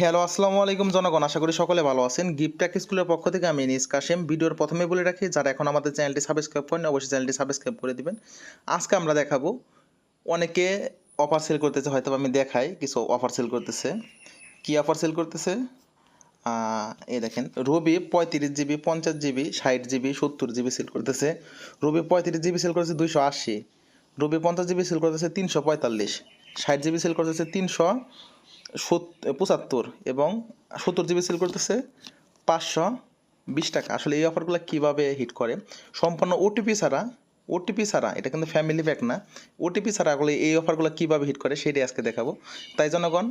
Hello, আসসালামু আলাইকুম জনগণ। আশা করি সকলে ভালো আছেন। গিফট ট্যাক স্কুলের পক্ষ থেকে আমি নিস কাশেম। ভিডিওর প্রথমে বলে রাখি, যারা এখন আমাদের চ্যানেলটি সাবস্ক্রাইব করেন অবশ্যই চ্যানেলটি সাবস্ক্রাইব করে দিবেন। আজকে আমরা দেখাবো, অনেকে অফার সেল করতেছে হয়তো আমি দেখাই, কিছু অফার সেল করতেছে। কি অফার সেল করতেছে? এই দেখেন রবি পঁয়ত্রিশ জিবি পঞ্চাশ জিবি ষাট জিবি সত্তর জিবি সেল করতেছে। রবি পঁয়ত্রিশ জিবি সেল করতেছে দুইশো আশি। রবি পঞ্চাশ জিবি সেল করতেছে তিনশো পঁয়তাল্লিশ। ষাট জিবি সেল করতেছে তিনশো পঁচাত্তর এবং সত্তর জিবি সেল করতেছে পাঁচশো বিশ টাকা। আসলে এই অফারগুলো কীভাবে হিট করে? সম্পূর্ণ ওটিপি ছাড়া ওটিপি ছাড়া, এটা কিন্তু ফ্যামিলি প্যাক না ওটিপি ছাড়া এই অফারগুলো কীভাবে হিট করে সেটাই আজকে দেখাবো। তাই জনগণ,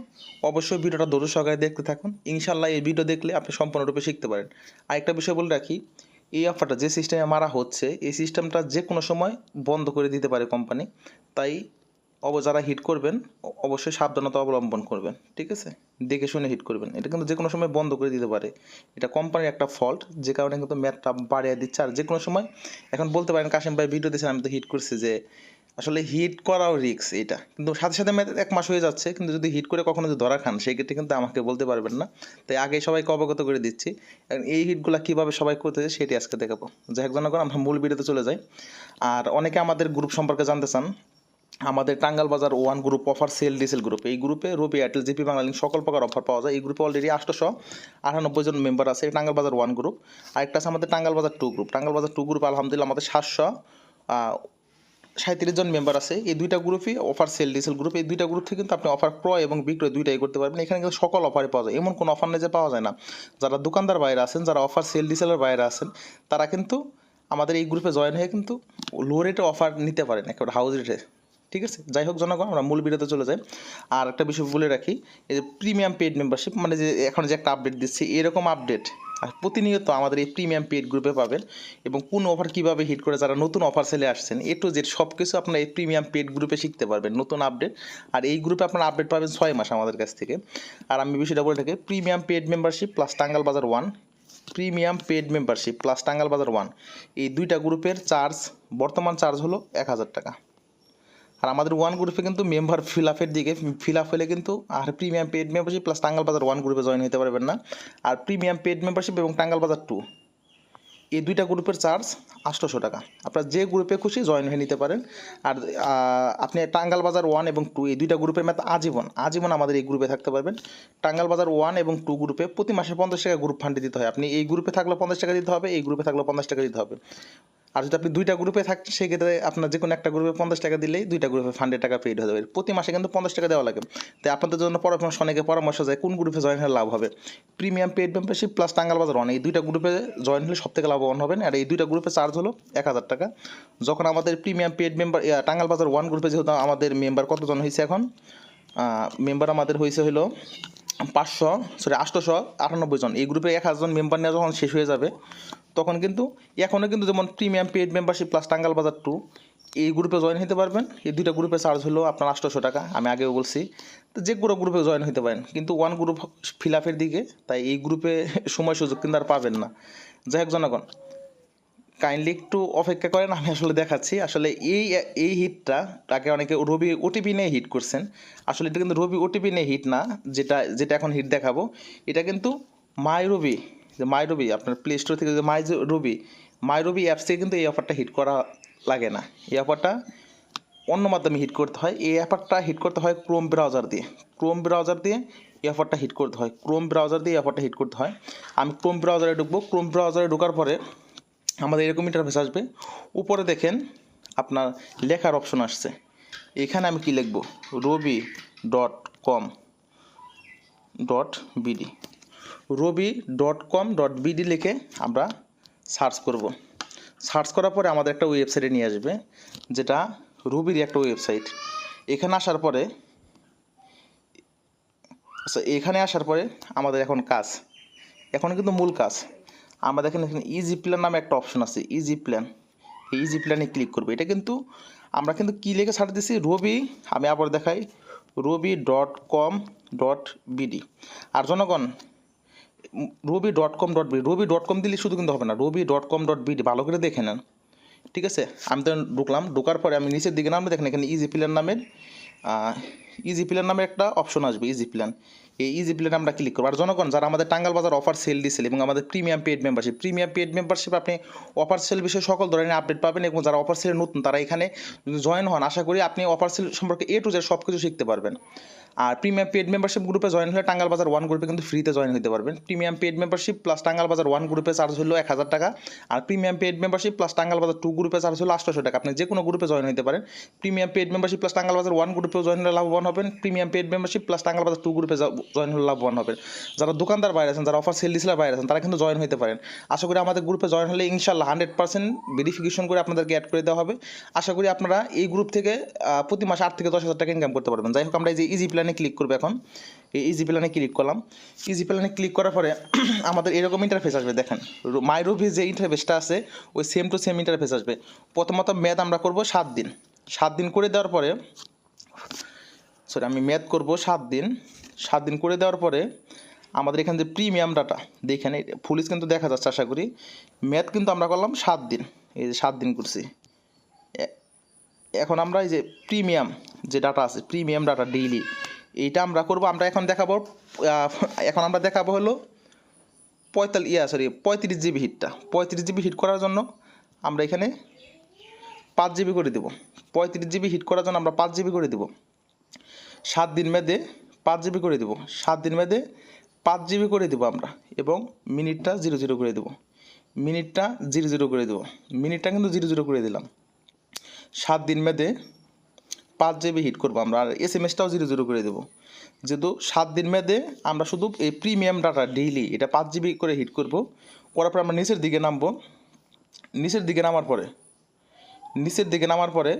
অবশ্যই ভিডিওটা ধৈর্য সহকারে দেখতে থাকুন। ইনশাল্লাহ এই ভিডিও দেখলে আপনি সম্পূর্ণরূপে শিখতে পারেন। আরেকটা বিষয় বলে রাখি, এই অফারটা যে সিস্টেমে মারা হচ্ছে, এই সিস্টেমটা যে কোনো সময় বন্ধ করে দিতে পারে কোম্পানি তাই যারা হিট করবেন অবশ্যই সাবধানতা অবলম্বন করবেন, ঠিক আছে? দেখে শুনে হিট করবেন। এটা কিন্তু যে কোনো সময় বন্ধ করে দিতে পারে। এটা কোম্পানির একটা ফল্ট যে কারণে কিন্তু ম্যাথটা বাড়িয়ে দিচ্ছে। আর যে কোনো সময়, এখন বলতে পারেন, কাশিম ভাই ভিডিও দিয়েছেন, আমি তো হিট করছি যে, আসলে হিট করাও রিক্স এটা। কিন্তু সাথে সাথে ম্যাথ এক মাস হয়ে যাচ্ছে, কিন্তু যদি হিট করে কখনো যদি ধরা খান, সেই ক্ষেত্রে কিন্তু আমাকে বলতে পারবেন না। তাই আগে সবাইকে অবগত করে দিচ্ছি। এই হিটগুলো কীভাবে সবাই করতে করতেছে সেটি আজকে দেখাবো। যাই হোক আমরা মূল ভিডিওতে চলে যাই। আর অনেকে আমাদের গ্রুপ সম্পর্কে জানতে চান আমাদের Tangal Bazar one group offer sale diesel group এই গ্রুপে রবি এয়ারটেল জিপি বাংলালিংক সকল প্রকার অফার পাওয়া যায়। এই গ্রুপে অলরেডি আটশোশো আটানব্বই জন মেম্বার আছে। টাঙ্গাল বাজার ওয়ান গ্রুপ আরেকটা আছে আমাদের Tangal Bazar two group টাঙ্গাল Bazar two group আলহামদুলিল্লাহ, আমাদের সাতশো সাঁত্রিশ জন মেম্বার আছে। এই দুইটা গ্রুপই অফার সেল ডিসেল গ্রুপ এই দুইটা গ্রুপ থেকে কিন্তু আপনি অফার ক্রয় এবং বিক্রয় দুইটাই করতে পারবেন। এখানে কিন্তু সকল অফারে পাওয়া যায়। এমন কোনো অফার নেই যে পাওয়া যায় না। যারা দোকানদার বাইরে আছেন, যারা অফার সেল ডিসেলের বাইরে আছেন, তারা কিন্তু আমাদের এই গ্রুপে জয়েন হয়ে কিন্তু লো রেটে অফার নিতে পারেন। একেবারে হাউস রেটে ঠিক আছে? যাই হোক, জনগণ, আমরা মূল ভিডিওতে চলে যাই। আর একটা বিষয় বলে রাখি, এই যে প্রিমিয়াম পেড মেম্বারশিপ মানে যে এখন যে একটা আপডেট দিচ্ছি, এরকম আপডেট আর প্রতিনিয়ত আমাদের এই প্রিমিয়াম পেড গ্রুপে পাবেন এবং কোন অফার কীভাবে হিট করে যারা নতুন অফার সেলে আসছেন এ টু জেড সব কিছু আপনার এই প্রিমিয়াম পেড গ্রুপে শিখতে পারবেন, নতুন আপডেট আর এই গ্রুপে আপনার আপডেট পাবেন ছয় মাস আমাদের কাছ থেকে। আর আমি বিষয়টা বলে থাকি premium paid membership plus Tangal Bazar one premium paid membership plus Tangal Bazar one এই দুইটা গ্রুপের চার্জ বর্তমান চার্জ হলো এক হাজার টাকা। আর আমাদের ওয়ান গ্রুপে কিন্তু মেম্বার ফিল আপের দিকে ফিল আপ হলে কিন্তু আর premium paid membership plus Tangal Bazar one গ্রুপে জয়েন হতে পারবেন না। আর প্রিমিয়াম পেড মেম্বারশিপ এবং টাঙ্গাল বাজার টু এই দুইটা গ্রুপের চার্জ আটশোশো টাকা। আপনার যে গ্রুপে খুশি জয়েন হয়ে নিতে পারেন। আর আপনি টাঙ্গাল বাজার ওয়ান এবং টু এই দুইটা গ্রুপের ম্যাথ আজীবন আজীবন আমাদের এই গ্রুপে থাকতে পারবেন। টাঙ্গাল বাজার ওয়ান এবং টু গ্রুপে প্রতি মাসে পঞ্চাশ টাকা গ্রুপ ফান্ডে দিতে হয়। আপনি এই গ্রুপে থাকলে পঞ্চাশ টাকা দিতে হবে, এই গ্রুপে থাকলে পঞ্চাশ টাকা দিতে হবে। আর যদি আপনি দুইটা গ্রুপে থাকেন, সেক্ষেত্রে আপনার যে কোনো একটা গ্রুপে পঞ্চাশ টাকা দিলেই দুইটা গ্রুপে ফান্ডের টাকা পেড হয়ে যাবে। প্রতি মাসে কিন্তু পঞ্চাশ টাকা দেওয়া লাগে। তাই আপনাদের জন্য পরামর্শ, অনেকে পরামর্শ যায় কোন গ্রুপে জয়েন হলে লাভ হবে। Premium paid membership plus Tangail Bazar one এই দুইটা গ্রুপে জয়েন হলে সব থেকে লাভবান হবেন। আর এই দুইটা গ্রুপে চার্জ হলো এক হাজার টাকা। যখন আমাদের premium paid member টাঙ্গাল Bazar one গ্রুপে যেহেতু আমাদের মেম্বার কতজন হয়েছে এখন? মেম্বার আমাদের হয়েছে হলো পাঁচশো সরি আটশোশো আটানব্বই জন। এই গ্রুপে এক হাজার জন মেম্বার নেওয়া যখন শেষ হয়ে যাবে তখন কিন্তু, এখনও কিন্তু যেমন premium paid membership plus Tangail Bazar two এই গ্রুপে জয়েন হতে পারবেন। এই দুইটা গ্রুপে চার্জ হলো আপনার আটশোশো টাকা, আমি আগেও বলছি। তো যে কোনো গ্রুপে জয়েন হতে পারেন। কিন্তু ওয়ান গ্রুপ ফিল আপের দিকে, তাই এই গ্রুপে সময় সুযোগ কিন্তু আর পাবেন না। যাই হোক জনগণ কাইন্ডলি একটু অপেক্ষা করেন, আমি আসলে দেখাচ্ছি। আসলে এই এই হিটটা তাকে অনেকে রবি ওটিপি নিয়ে হিট করছেন। আসলে এটা কিন্তু রবি ওটিপি নিয়ে হিট না, যেটা যেটা এখন হিট দেখাবো। এটা কিন্তু মাই রবি যে মাই রবি আপনার প্লে স্টোর থেকে যে মাই রবি মাই রবি অ্যাপস থেকে কিন্তু এই অফারটা হিট করা লাগে না। এই অফারটা অন্য মাধ্যমে হিট করতে হয়। এই অ্যাপারটা হিট করতে হয় ক্রোম ব্রাউজার দিয়ে। ক্রোম ব্রাউজার দিয়ে এই অফারটা হিট করতে হয়। ক্রোম ব্রাউজার দিয়ে অফারটা হিট করতে হয়। আমি ক্রোম ব্রাউজারে ঢুকবো। ক্রোম ব্রাউজারে ঢোকার পরে আমাদের এরকম ইন্টারফেস আসবে। উপরে দেখেন আপনার লেখার অপশন আসছে। এখানে আমি কি লিখব? Robi dot com dot BD Robi dot com dot BD লিখে আমরা সার্চ করব। সার্চ করার পরে আমাদের একটা ওয়েবসাইটে নিয়ে আসবে, যেটা রুবির একটা ওয়েবসাইট এখানে আসার পরে আচ্ছা এখানে আসার পরে আমাদের এখন কাজ। এখন কিন্তু মূল কাজ। আমরা দেখেন এখানে ইজি প্ল্যান নামে একটা অপশন আছে ইজি প্ল্যান এই ইজি প্ল্যানে ক্লিক করব। এটা কিন্তু আমরা কিন্তু কী লিখে ছাড় দিছি? রবি, আমি আবার দেখাই, Robi dot com dot BD আর জনগণ Robi dot com dot BD Robi dot com দিলে শুধু কিন্তু হবে না, Robi dot com dot BD ভালো করে দেখে নেন, ঠিক আছে? আমি তো ঢুকলাম, ঢোকার পরে আমি নিচের দিকে নামলে দেখেন এখানে ইজি প্ল্যান নামের ইজি প্ল্যান নামের একটা অপশন আসবে ইজি প্ল্যান এই ইজি প্ল্যানে আমরা ক্লিক করব। আর জনগণ, যারা আমাদের টাঙ্গাল বাজার অফার সেল দিয়েছিল এবং আমাদের premium paid membership premium paid membership আপনি অফার সেল বিষয়ে সকল ধরনের আপডেট পাবেন এবং যারা অফার সেলে নতুন, তারা এখানে জয়েন হন। আশা করি আপনি অফার সেল সম্পর্কে এ টু জেড সব কিছু শিখতে পারবেন। আর প্রিমিয়াম পেড মেম্বারশিপ গ্রুপে জয়েন হলে টাঙ্গাল বাজার ওয়ান গ্রুপে কিন্তু ফ্রিতে জয়েন হতে পারবেন। Premium paid membership plus Tangail Bazar one গ্রুপে চার্জ হলো এক হাজার টাকা আর premium paid membership plus Tangal Bazar two গ্রুপে চার্জ হলো আটশোশো টাকা। আপনি যে কোনো গ্রুপে জয়েন হতে পারেন। Premium paid membership plus Tangail Bazar one গ্রুপেও join হলে লাভবান হবেন। Premium paid membership plus Tangail Bazar two গ্রুপে জয়েন হলে লাভবান হবেন। যারা দোকানদার বাইরে আছেন, যারা অফার সেল ডিসেলার বাইরে আছেন, তারা কিন্তু জয়েন হতে পারেন। আশা করি আমাদের গ্রুপে জয়েন হলে ইনশাল্লাহ হান্ড্রেড পার্সেন্ট ভেরিফিকেশন করে আপনাদেরকে অ্যাড করে দেওয়া হবে। আশা করি আপনারা এই গ্রুপ থেকে প্রতি মাসে আট থেকে দশ হাজার টাকা ইনকাম করতে পারবেন। যাই হোক, আমরা এই যে ইজি প্ল্যানে ক্লিক করব এখন। এই ইজি প্ল্যানে ক্লিক করলাম। ইজি প্ল্যানে ক্লিক করার পরে আমাদের এরকম ইন্টারফেস আসবে, দেখেন। মাই রুভি যে ইন্টারফেসটা আছে, ওই সেম টু সেম ইন্টারফেস আসবে। প্রথমত ম্যাথ আমরা করব সাত দিন। সাত দিন করে দেওয়ার পরে সরি আমি ম্যাথ করব সাত দিন। সাত দিন করে দেওয়ার পরে আমাদের এখানে যে প্রিমিয়াম ডাটা দেখেন ফুলিশ কিন্তু দেখা যাচ্ছে, আশা করি। ম্যাথ কিন্তু আমরা করলাম সাত দিন। এই যে সাত দিন করছি। এখন আমরা এই যে প্রিমিয়াম যে ডাটা আছে প্রিমিয়াম ডাটা ডেইলি এইটা আমরা করব, আমরা এখন দেখাবো এখন আমরা দেখাবো হলো পঁয়তাল্লিশ, ইয়া সরি পঁয়ত্রিশ জিবি হিটটা। পঁয়ত্রিশ জিবি হিট করার জন্য আমরা এখানে পাঁচ জিবি করে দেবো। পঁয়ত্রিশ জিবি হিট করার জন্য আমরা পাঁচ জিবি করে দেবো। সাত দিন মেয়াদে পাঁচ জিবি করে দেবো। সাত দিন মেয়াদে পাঁচ জিবি করে দেবো আমরা এবং মিনিটটা জিরো জিরো করে দেবো। মিনিটটা জিরো জিরো করে দেবো। মিনিটটা কিন্তু জিরো জিরো করে দিলাম। সাত দিন মেয়াদে পাঁচ জিবি হিট করব আমরা, আর এস এম এসটাও জিরো জিরো করে দেবো। যেহেতু সাত দিন মেয়াদে আমরা শুধু এই প্রিমিয়াম ডাটা ডেইলি এটা পাঁচ জিবি করে হিট করব, করার পর আমরা নিচের দিকে নামবো। নিচের দিকে নামার পরে, নিচের দিকে নামার পরে,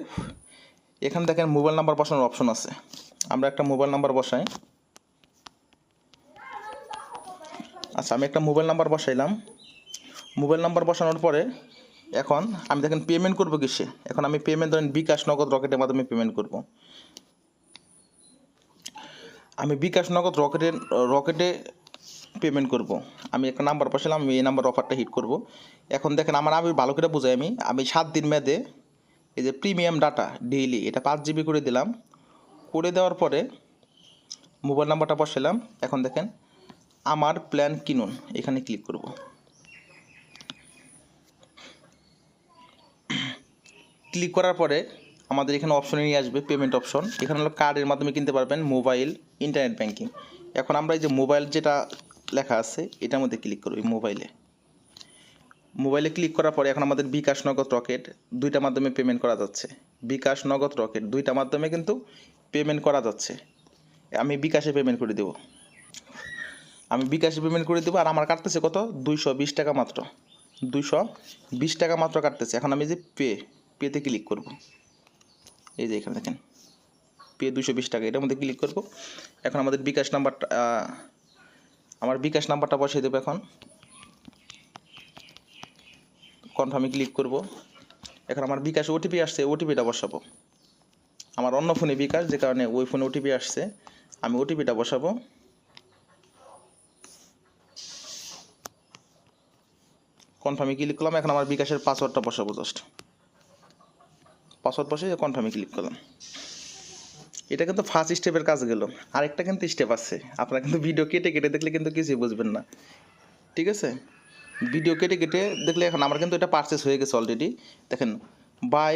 এখানে দেখেন মোবাইল নাম্বার বসানোর অপশন আছে। আমরা একটা মোবাইল নাম্বার বসাই। আচ্ছা আমি একটা মোবাইল নাম্বার বসাইলাম। মোবাইল নাম্বার বসানোর পরে এখন আমি দেখেন পেমেন্ট করব কিসে? এখন আমি পেমেন্ট ধরেন বিকাশ নগদ রকেটের মাধ্যমে পেমেন্ট করব। আমি বিকাশ নগদ রকেটে রকেটে পেমেন্ট করব। আমি একটা নাম্বার বসালাম, আমি এই নাম্বার অফারটা হিট করব। এখন দেখেন আমার আমি ভালো করে বোঝাই আমি। আমি সাত দিন মেয়াদে এই যে প্রিমিয়াম ডাটা ডেইলি এটা পাঁচ জিবি করে দিলাম। করে দেওয়ার পরে মোবাইল নাম্বারটা বসালাম। এখন দেখেন আমার প্ল্যান কিনুন, এখানে ক্লিক করব। ক্লিক করার পরে আমাদের এখানে অপশনে নিয়ে আসবে পেমেন্ট অপশন এখানে হলো কার্ডের মাধ্যমে কিনতে পারবেন মোবাইল ইন্টারনেট ব্যাংকিং এখন আমরা এই যে মোবাইল যেটা লেখা আছে, এটার মধ্যে ক্লিক করব এই মোবাইলে মোবাইলে ক্লিক করার পরে এখন আমাদের বিকাশ নগদ রকেট দুইটা মাধ্যমে পেমেন্ট করা যাচ্ছে। বিকাশ নগদ রকেট দুইটা মাধ্যমে কিন্তু পেমেন্ট করা যাচ্ছে। আমি বিকাশে পেমেন্ট করে দেবো। আমি বিকাশে পেমেন্ট করে দেবো আর আমার কাটতেছে কত? দুইশো বিশ টাকা মাত্র। দুইশো বিশ টাকা মাত্র কাটতেছে। এখন আমি যে পে পেতে ক্লিক করব। এই যে এখানে দেখেন পে দুশো বিশ টাকা, এটার মধ্যে ক্লিক করব। এখন আমাদের বিকাশ নাম্বারটা আমার বিকাশ নাম্বারটা বসিয়ে দেবো এখন। কনফার্মে ক্লিক করব। এখন আমার বিকাশে ওটিপি আসছে ওটিপিটা বসাবো। আমার অন্য ফোনে বিকাশ, যে কারণে ওই ফোনে ওটিপি আসছে, আমি ওটিপিটা বসাবো। কনফার্মে ক্লিক করলাম, এখন আমার বিকাশের পাসওয়ার্ডটা বসাবো জাস্ট পাসওয়ার্ড বসে কনফার্মে ক্লিক করলাম। এটা কিন্তু ফার্স্ট স্টেপের কাজ গেল। আরেকটা কিন্তু স্টেপ আছে। আপনারা কিন্তু ভিডিও কেটে কেটে দেখলে কিন্তু কিছুই বুঝবেন না। ঠিক আছে? ভিডিও কেটে কেটে দেখলে এখন আমার কিন্তু এটা পারচেস হয়ে গেছে অলরেডি দেখেন বাই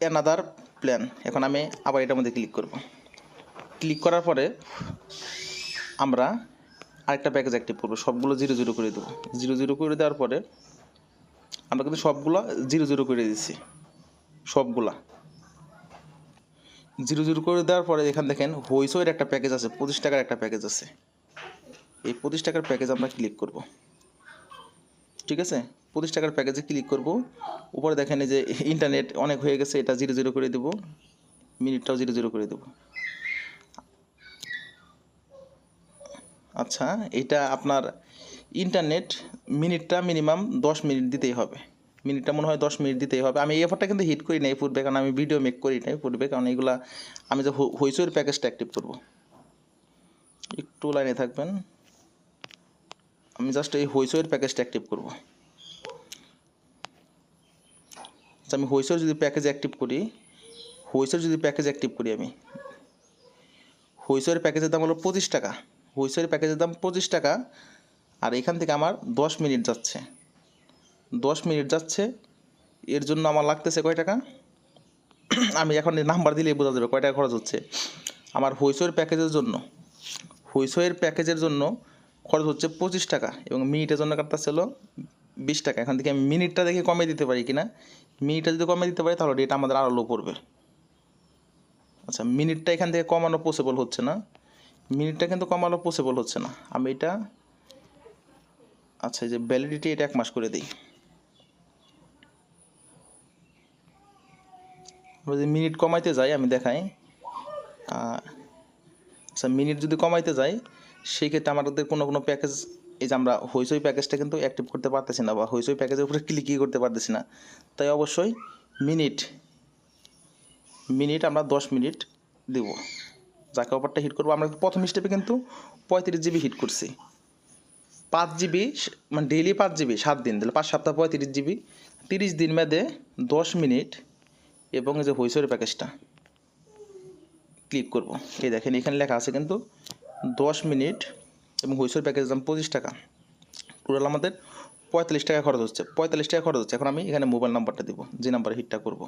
অ্যানাদার প্ল্যান এখন আমি আবার এটার মধ্যে ক্লিক করব। ক্লিক করার পরে আমরা আরেকটা প্যাকেজ অ্যাক্টিভ করব। সবগুলো জিরো জিরো করে দেবো। জিরো জিরো করে দেওয়ার পরে আমরা কিন্তু সবগুলো জিরো জিরো করে দিচ্ছি সবগুলা। জিরো জিরো করে দেওয়ার পরে এখানে দেখেন হইসোয়ের একটা প্যাকেজ আছে, পঁচিশ টাকার একটা প্যাকেজ আছে। এই পঁচিশ টাকার প্যাকেজ আমরা ক্লিক করব। ঠিক আছে? পঁচিশ টাকার প্যাকেজে ক্লিক করব। উপরে দেখেন যে ইন্টারনেট অনেক হয়ে গেছে, এটা জিরো জিরো করে দেবো। মিনিটটাও জিরো জিরো করে দেবো। আচ্ছা এটা আপনার ইন্টারনেট মিনিটটা মিনিমাম দশ মিনিট দিতেই হবে। মিনিটটা মনে হয় দশ মিনিট দিতেই হবে। আমি এই অফারটা কিন্তু হিট করি নাই, পূর্বে, কারণ আমি ভিডিও মেক করি নাই পূর্বে, কারণ এগুলা আমি যে হইসইয়ের প্যাকেজটা অ্যাক্টিভ করব। একটু লাইনে থাকবেন। আমি জাস্ট এই হইসইয়ের প্যাকেজটা অ্যাক্টিভ করব। আচ্ছা আমি হইসইয়ের যদি প্যাকেজ অ্যাক্টিভ করি হইসইয়ের যদি প্যাকেজ অ্যাক্টিভ করি আমি হুইসের প্যাকেজের দাম হলো পঁচিশ টাকা। হুইসের প্যাকেজের দাম পঁচিশ টাকা, আর এখান থেকে আমার দশ মিনিট যাচ্ছে। দশ মিনিট যাচ্ছে। এর জন্য আমার লাগতেছে কয় টাকা? আমি এখন নাম্বার দিলেই বোঝা যাবে কয় টাকা খরচ হচ্ছে। আমার হুইসের প্যাকেজের জন্য হুইসের প্যাকেজের জন্য খরচ হচ্ছে পঁচিশ টাকা এবং মিনিটের জন্য কাটতেছে হলো বিশ টাকা। এখান থেকে আমি মিনিটটা দেখে কমে দিতে পারি কিনা? মিনিটটা যদি কমে দিতে পারি তাহলে রেট আমাদের আরও লো পড়বে। আচ্ছা মিনিটটা এখান থেকে কমানো পসিবল হচ্ছে না। মিনিটটা কিন্তু কমানো পসিবল হচ্ছে না। আমি এটা আচ্ছা এই যে ভ্যালিডিটি এটা এক মাস করে দিই। যদি মিনিট কমাইতে যাই, আমি দেখাই। আচ্ছা মিনিট যদি কমাইতে যাই সেই ক্ষেত্রে আমাদের কোনো কোনো প্যাকেজ এই যে আমরা হইচই প্যাকেজটা কিন্তু অ্যাক্টিভ করতে পারতেছি না বা হইচই প্যাকেজের উপরে ক্লিকই করতে পারতেছি না। তাই অবশ্যই মিনিট মিনিট আমরা দশ মিনিট দেব। যাকে অফারটা হিট করব, আমরা প্রথম স্টেপে কিন্তু পঁয়ত্রিশ জিবি হিট করছি। পাঁচ জিবি মানে ডেইলি পাঁচ জিবি সাত দিন, তাহলে পাঁচ সপ্তাহ পঁয়ত্রিশ জিবি তিরিশ দিন মেয়াদে দশ মিনিট এবং এই যে হইসের প্যাকেজটা, ক্লিক করব। এই দেখেন, এখানে লেখা আছে কিন্তু দশ মিনিট এবং হইসের প্যাকেজ দাম পঁচিশ টাকা। টোটাল আমাদের পঁয়তাল্লিশ টাকা খরচ হচ্ছে, পঁয়তাল্লিশ টাকা খরচ হচ্ছে। এখন আমি এখানে মোবাইল নাম্বারটা দেবো, যে নাম্বারে হিটটা করব।